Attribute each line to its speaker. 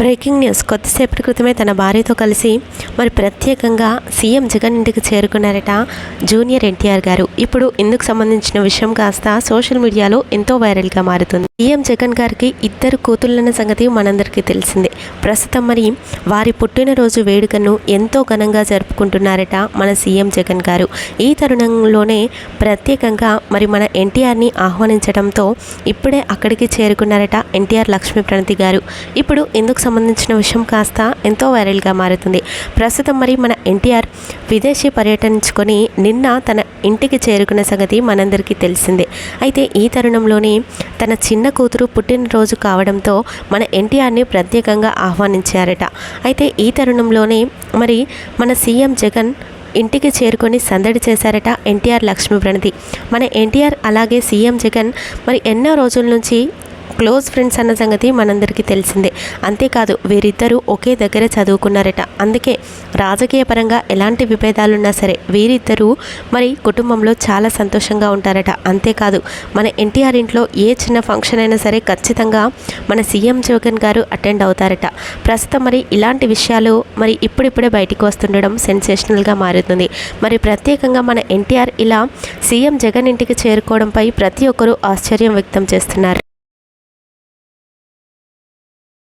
Speaker 1: Breaking news. కొద్దిసేపటి క్రితమే తన భార్యతో కలిసి మరి ప్రత్యేకంగా సీఎం జగన్ ఇంటికి చేరుకున్నారట జూనియర్ ఎన్టీఆర్ గారు. ఇప్పుడు ఇందుకు సంబంధించిన విషయం కాస్త సోషల్ మీడియాలో ఎంతో వైరల్గా మారుతుంది. సీఎం జగన్ గారికి ఇద్దరు కూతుళ్ళన్న సంగతి మనందరికీ తెలిసిందే. ప్రస్తుతం మరి వారి పుట్టినరోజు వేడుకను ఎంతో ఘనంగా జరుపుకుంటున్నారట మన సీఎం జగన్ గారు. ఈ తరుణంలోనే ప్రత్యేకంగా మరి మన ఎన్టీఆర్ని ఆహ్వానించడంతో ఇప్పుడే అక్కడికి చేరుకున్నారట ఎన్టీఆర్ లక్ష్మీ ప్రణతి గారు. ఇప్పుడు ఇందుకు సంబంధించిన విషయం కాస్త ఎంతో వైరల్గా మారుతుంది. ప్రస్తుతం మరి మన ఎన్టీఆర్ విదేశీ పర్యటించుకొని నిన్న తన ఇంటికి చేరుకున్న సంగతి మనందరికీ తెలిసిందే. అయితే ఈ తరుణంలోనే తన చిన్న కూతురు పుట్టినరోజు కావడంతో మన ఎన్టీఆర్ని ప్రత్యేకంగా ఆహ్వానించారట. అయితే ఈ తరుణంలోనే మరి మన సీఎం జగన్ ఇంటికి చేరుకొని సందడి చేశారట ఎన్టీఆర్ లక్ష్మీ ప్రణతి మన ఎన్టీఆర్ అలాగే సీఎం జగన్ మరి ఎన్నో రోజుల నుంచి క్లోజ్ ఫ్రెండ్స్ అన్న సంగతి మనందరికీ తెలిసిందే. అంతేకాదు వీరిద్దరూ ఒకే దగ్గర చదువుకున్నారట. అందుకే రాజకీయ పరంగా ఎలాంటి విభేదాలున్నా సరే వీరిద్దరూ మరి కుటుంబంలో చాలా సంతోషంగా ఉంటారట. అంతేకాదు మన ఎన్టీఆర్ ఇంట్లో ఏ చిన్న ఫంక్షన్ అయినా సరే ఖచ్చితంగా మన సీఎం జగన్ గారు అటెండ్ అవుతారట. ప్రస్తుతం మరి ఇలాంటి విషయాలు మరి ఇప్పుడిప్పుడే బయటికి వస్తుండడం సెన్సేషనల్గా మారుతుంది. మరి ప్రత్యేకంగా మన ఎన్టీఆర్ ఇలా సీఎం జగన్ ఇంటికి చేరుకోవడంపై ప్రతి ఒక్కరూ ఆశ్చర్యం వ్యక్తం చేస్తున్నారు.